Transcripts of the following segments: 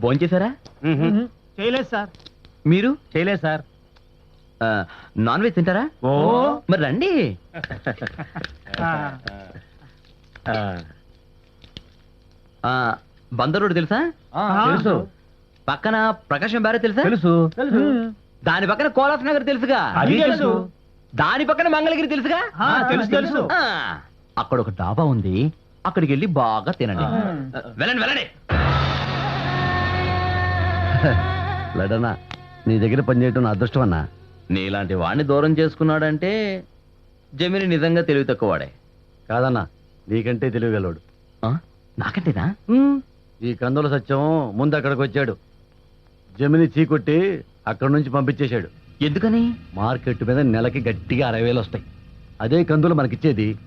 భోంచేశారా చేయలేదు సార్. మీరు? చేయలేదు సార్. ఆ, నాన్ వెజ్ తింటారా? ఓ. మరి రండి. ఆ, బందర్ రోడ్ తెలుసా? తెలుసు. పక్కన ప్రకాశం బ్యారే తెలుసా? తెలుసు. తెలుసు. దాని పక్కన కోలాస్ నగర్ తెలుసుగా? అది తెలుసు. దాని పక్కన మంగళగిరి తెలుసుగా? ఆ, తెలుసు, తెలుసు. ఆ, అక్కడ ఒక డాబా ఉంది. అక్కడికి వెళ్ళి బాగా తినండి. వెళ్ళండి వెళ్ళండి. లడనా నీ దగ్గర పనిచేయటం నా అదృష్టం అన్నా నీలాంటి వాడిని దూరం చేసుకున్నాడంటే జమిని నిజంగా తెలివి తక్కువవాడే. కాదన్నా నీకంటే తెలియగలవాడు ఆ? నాకంటేనా? ఈ కందుల సత్యం ముందు అక్కడికి వచ్చాడు. జమిని చీకొట్టి అక్కడి నుంచి పంపించేశాడు. ఎందుకని? మార్కెట్ మీద నెలకి గట్టిగా అరవై వేలు వస్తాయి. అదే కందులు మనకిచ్చేది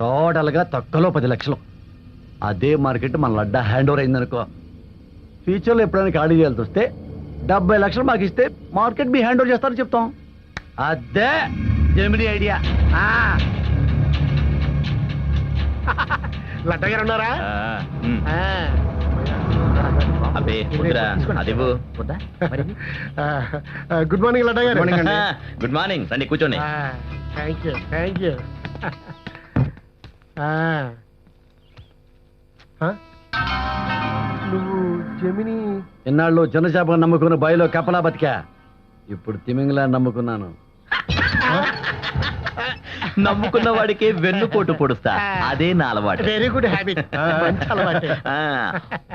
టోటల్గా తక్కువలో పది లక్షలు. అదే మార్కెట్ మన లడ్డా హ్యాండ్ ఓవర్ అయిందనుకో. ఫ్యూచర్లో ఎప్పుడైనా ఖాళీ చేయాల్సి వస్తే డెబ్బై లక్షలు మాకు ఇస్తే మార్కెట్ మీ హ్యాండ్ ఓవర్ చేస్తారని చెప్తాం. అదే జమిని ఐడియా. లడ్డ గారు ఉన్నారా? గుడ్ మార్నింగ్ లడ్డ గారు. గుడ్ మార్నింగ్ రండి కూర్చోండి. Thank you thank you. నువ్వు జమిని. ఇన్నాళ్ళు చిన్న చేప నమ్ముకున్న బాయిలో కపలా బతికా. ఇప్పుడు తిమింగ్లా నమ్ముకున్నాను. నమ్ముకున్న వాడికి వెన్నుపోటు పొడుస్తా. అదే నా అలవాటు. వెరీ గుడ్ హ్యాబిట్ మంచి అలవాటే. ఆ.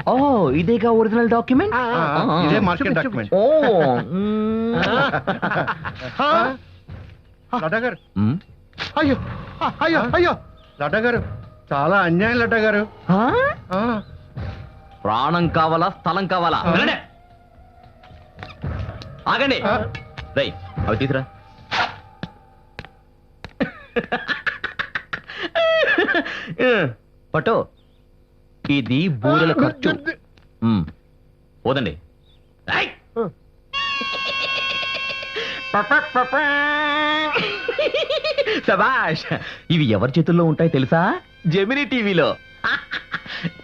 ఓ ఇదేగా ఒరిజినల్ డాక్యుమెంట్ ఇదే మార్కెట్. డాక్యుమెంట్. ఓ. లడ్డ గారు. అయ్యో అయ్యో అయ్యో. లడ్డ గారు చాలా అన్యాయం లడ్డ గారు ఆ? ప్రాణం కావాలా స్థలం కావాలా. వెళ్ళండి. ఆగండి. రై అవి తీసురా పట్టు ఇది బూరెల ఖర్చు. పోదండి. శబాష్ ఇవి ఎవరి చేతుల్లో ఉంటాయి తెలుసా జెమిని టీవీలో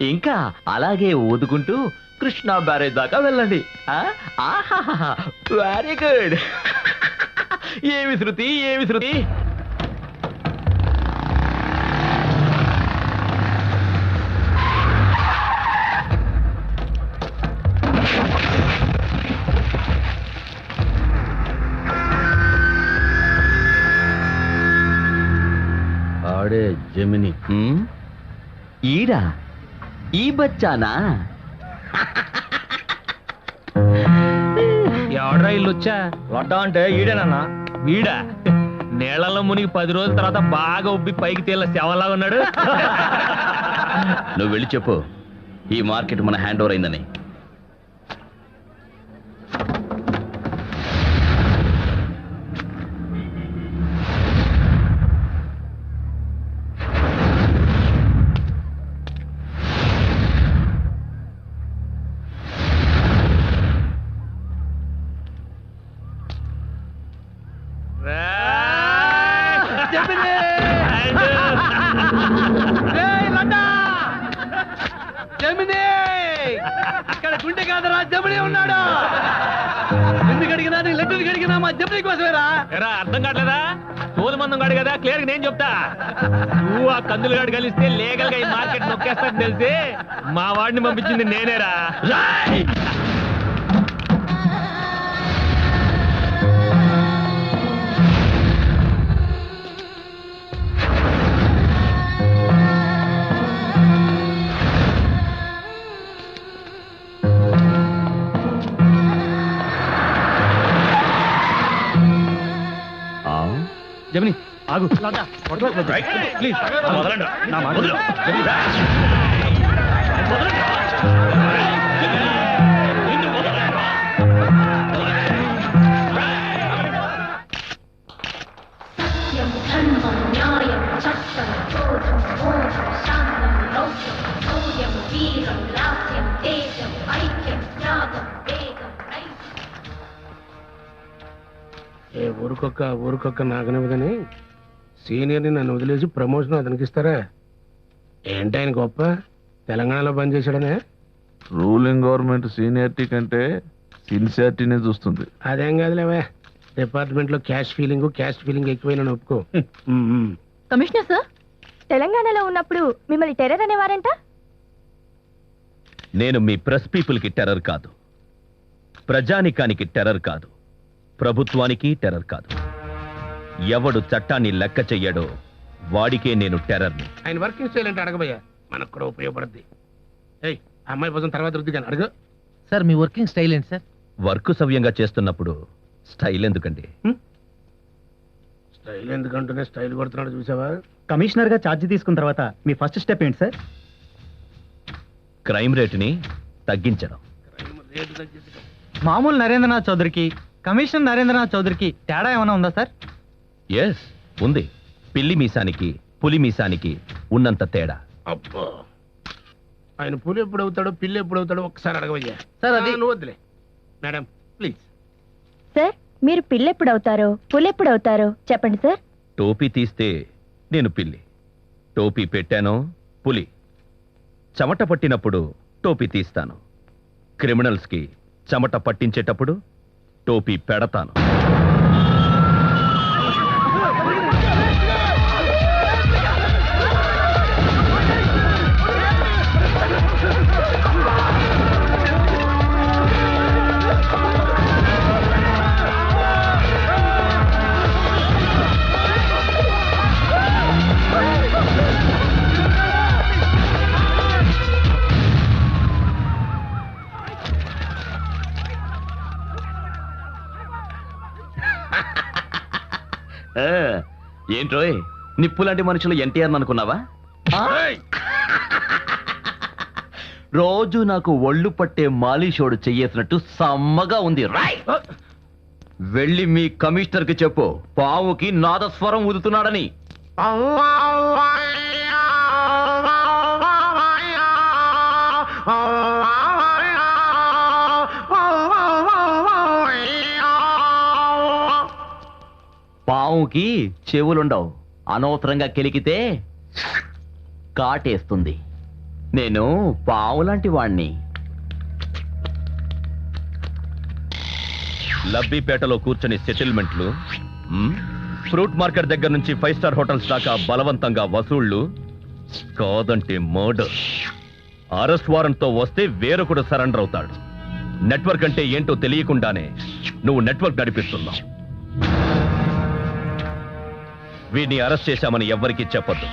ఇంకా అలాగే ఊదుకుంటూ కృష్ణా బ్యారేజ్ దాకా వెళ్ళండి. వెరీ గుడ్ ఏమి శృతి ఏమి శృతి? ఆడే జమిని. హ్మ్? ఈడా? ఈ బచ్చానా? ఎవడ్రా ఇల్లు వచ్చా? వడ్డా అంటే ఈడేనన్నా? వీడా? నీళ్ళలో మునిగి పది రోజుల తర్వాత బాగా ఉబ్బి పైకి తేలిన శవంలాగా ఉన్నాడు. నువ్వు వెళ్ళి చెప్పు. ఈ మార్కెట్ మన హ్యాండ్ ఓవర్ అయిందని. జమిని ఉన్నాడు? ఎందుకు అడిగినా నీ లెటర్ అడిగినా మా కోసమేరా? ఎరా అర్థం కావట్లేదా? తోలు మందం గాడు కదా క్లియర్ నేను చెప్తా. నువ్వు ఆ కందులు గాడు కలిస్తే లీగల్గా ఈ మార్కెట్ నొక్కేస్తాను తెలిసి మా వాడిని పంపించింది నేనేరా. జమిని ఆగు. ప్లీజ్. నా మాట ఏ ఊరికొక్క ఊరికొక్క నాగనివ్వదని సీనియర్ని నన్ను వదిలేసి ప్రమోషన్ అతనికి ఇస్తారా ఏంటి ఆయన గొప్ప? తెలంగాణలో పనిచేశాడనే? రూలింగ్ గవర్నమెంట్ సీనియారిటీ కంటే సిన్సియారిటీనే చూస్తుంది. అదేం కాదులేవే. డిపార్ట్మెంట్లో క్యాష్ ఫీలింగ్ క్యాస్ట్ ఫీలింగ్ ఎక్కువైనా ఒప్పుకో కమిషనర్ సార్ తెలంగాణలో ఉన్నప్పుడు మిమ్మల్ని టెర్రర్ అనేవారంట? నేను మీ ప్రెస్ పీపుల్కి టెర్రర్ కాదు. ప్రజానికానికి టెర్రర్ కాదు. ప్రభుత్వానికి టెర్రర్ కాదు. ఎవడు చట్టాన్ని లెక్క చెయ్యడో వాడికే నేను టెర్రర్ని. ఆయన వర్కింగ్ స్టైల్ అంటే అడగబోయా మనకు కూడా ఉపయోగపడుద్ది. ఏయ్ అమ్మాయి కోసం తర్వాత రుద్ది కానీ అడుగు. సార్ మీ వర్కింగ్ స్టైల్ ఏంటి సార్? వర్క్ సవ్యంగా చేస్తున్నప్పుడు స్టైల్ ఎందుకండి? స్టైల్ ఎందుకంటేనే స్టైల్ కొడుతున్నాడు చూసావా? కమిషనర్గా ఛార్జ్ తీసుకున్న తర్వాత మీ ఫస్ట్ స్టెప్ ఏంటి సార్? క్రైమ్ రేటుని తగ్గించడం. రేటు తగ్గించు మామూలు నరేంద్రనాథ్ చౌదరికి కమిషనర్ నరేంద్రనాథ్ చౌదరికి తేడా ఏమైనా ఉందా సార్? ఎస్ ఉంది. పిల్లి మీసానికి పులి మీసానికి ఉన్నంత తేడా. అబ్బో. ఆయన పులి ఎప్పుడు అవుతాడో పిల్లి ఎప్పుడు అవుతాడో ఒకసారి అడగవయ్యా. సార్, అది- నువ్వు వద్దులే. Madam please. సార్ మీరు పిల్లెప్పుడు అవుతారో పుల్లెప్పుడు అవుతారో చెప్పండి సార్. టోపీ తీస్తే నేను పిల్లి. టోపీ పెట్టానో పులి. చెమట పట్టినప్పుడు టోపీ తీస్తాను. క్రిమినల్స్కి చెమట పట్టించేటప్పుడు టోపీ పెడతాను. ఏంట్రోయ్ నిప్పులాంటి మనుషులు ఎన్టీఆర్ అనుకున్నావా? రోజు నాకు ఒళ్ళు పట్టే మాలిషోడు చెయ్యేసినట్టు సమ్మగా ఉంది. రాయ్! వెళ్ళి మీ కమిషనర్కి చెప్పు పావుకి నాదస్వరం ఊదుతున్నాడని. పావుకి చెవులుండవు. అనవసరంగా కెలికితే కాటేస్తుంది. నేను పావు లాంటి వాణ్ణి. లబ్బిపేటలో కూర్చొని సెటిల్మెంట్లు ఫ్రూట్ మార్కెట్ దగ్గర నుంచి ఫైవ్ స్టార్ హోటల్స్ దాకా బలవంతంగా వసూళ్ళు కాదంటే మర్డర్. అరెస్ట్ వారెంట్తో వస్తే వేరొకడు సరెండర్ అవుతాడు. నెట్వర్క్ అంటే ఏంటో తెలియకుండానే నువ్వు నెట్వర్క్ నడిపిస్తున్నావు. వీడిని అరెస్ట్ చేశామని ఎవ్వరికీ చెప్పద్దు.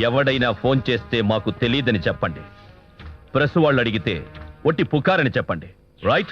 ఎవడైనా ఫోన్ చేస్తే మాకు తెలియదని చెప్పండి. ప్రెస్ వాళ్ళు అడిగితే ఒట్టి పుకారని చెప్పండి. రైట్?